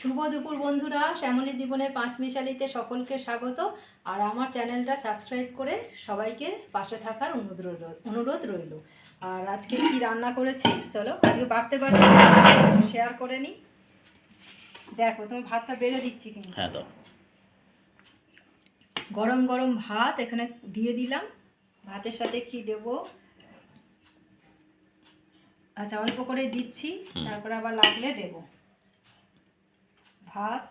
শুভ দুপুর বন্ধুরা শ্যামলী জীবনের পাঁচ মিশালিতে সকলকে স্বাগত। আর আমার চ্যানেলটা সাবস্ক্রাইব করে সবাইকে পাশে থাকার অনুরোধ রইল অনুরোধ রইল। আর আজকে কি রান্না করেছি? চলো আজকে বাড়তে বাড়তে শেয়ার করে নিই। দেখো তুমি ভাতটা বেড়ে দিচ্ছি কিন্তু। হ্যাঁ তো গরম গরম ভাত এখানে দিয়ে দিলাম। ভাতের সাথে কি দেব? আচ্ছা অল্প করে দিচ্ছি। তারপর আবার লাগলে দেব। ভাত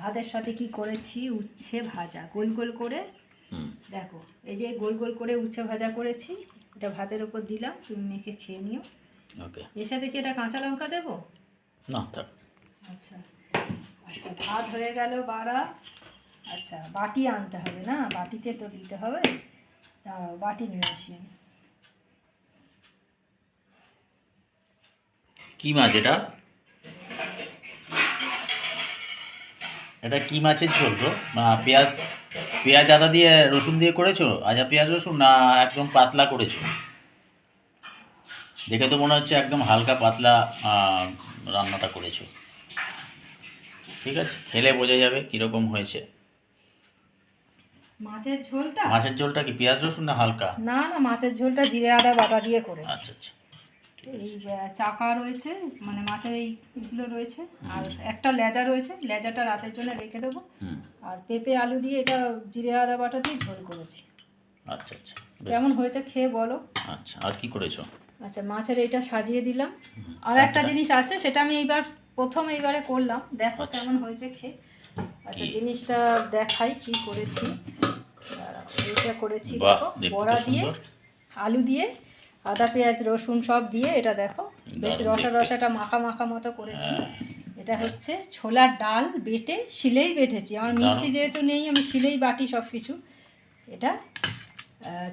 ভাতের সাথে কি করেছি? উচ্ছে ভাজা। গোল গোল করে দেখো এই যে গোল গোল করে উচ্ছে ভাজা করেছি এটা ভাতের উপর দিলাম তুমি মেখে খেয়ে নিও। ওকে। এর সাথে কি এটা কাঁচা লঙ্কা দেবো? না থাক। আচ্ছা আচ্ছা ভাত হয়ে গেল বাড়া। আচ্ছা বাটি আনতে হবে না? বাটিতে তো দিতে হবে। দাঁড়াও বাটি নিয়ে আসি আমি। কি মাছ এটা? এটা কি মাছের ঝোল না পেঁয়াজ পেঁয়াজ আদা দিয়ে রসুন দিয়ে করেছ? আজা পেঁয়াজ রসুন? না একদম পাতলা করেছ। দেখে তো মনে হচ্ছে একদম হালকা পাতলা রান্নাটা করেছ। ঠিক আছে খেলে বোঝা যাবে কীরকম হয়েছে। মাছের ঝোলটা? মাছের ঝোলটা কি পেঁয়াজ রসুন না হালকা? না না মাছের ঝোলটা জিরে আদা বাটা দিয়ে করেছি। আচ্ছা আচ্ছা। এই চাকা রয়েছে মানে মাছের এইগুলো রয়েছে আর একটা লেজা রয়েছে লেজাটা রাতের জন্য রেখে দেবো। আর পেঁপে আলু দিয়ে এটা জিরে আদা বাটা দিয়ে ঝোল করেছি। আচ্ছা আচ্ছা। কেমন হয়েছে খেয়ে বলো। আচ্ছা আর কি করেছ? আচ্ছা মাছের এটা সাজিয়ে দিলাম। আর একটা জিনিস আছে সেটা আমি এইবার প্রথম এইবারে করলাম। দেখো আচ্ছা। কেমন হয়েছে খেয়ে। আচ্ছা জিনিসটা দেখাই কি করেছি। এইটা করেছি দেখো বড়া দিয়ে আলু দিয়ে আদা পেঁয়াজ রসুন সব দিয়ে এটা দেখো বেশ রসা রসাটা মাখা মাখা মতো করেছি। হ্যাঁ। এটা হচ্ছে ছোলার ডাল বেটে শিলেই বেটেছি। আমার মিক্সি যেহেতু নেই আমি শিলেই বাটি সব কিছু এটা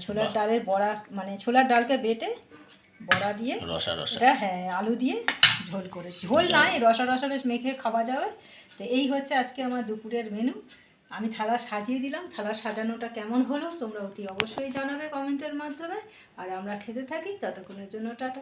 ছোলার ডালের বড়া মানে ছোলার ডালকে বেটে বড়া দিয়ে রসা রসা। এটা হ্যাঁ আলু দিয়ে ঝোল করে ঝোল নাই রসা রসা বেশ মেখে খাওয়া যাবে। তো এই হচ্ছে আজকে আমার দুপুরের মেনু আমি থালা সাজিয়ে দিলাম। থালা সাজানোটা কেমন হলো তোমরা অতি অবশ্যই জানাবে কমেন্টের মাধ্যমে। আর আমরা খেতে থাকি, ততক্ষণের জন্য টাটা।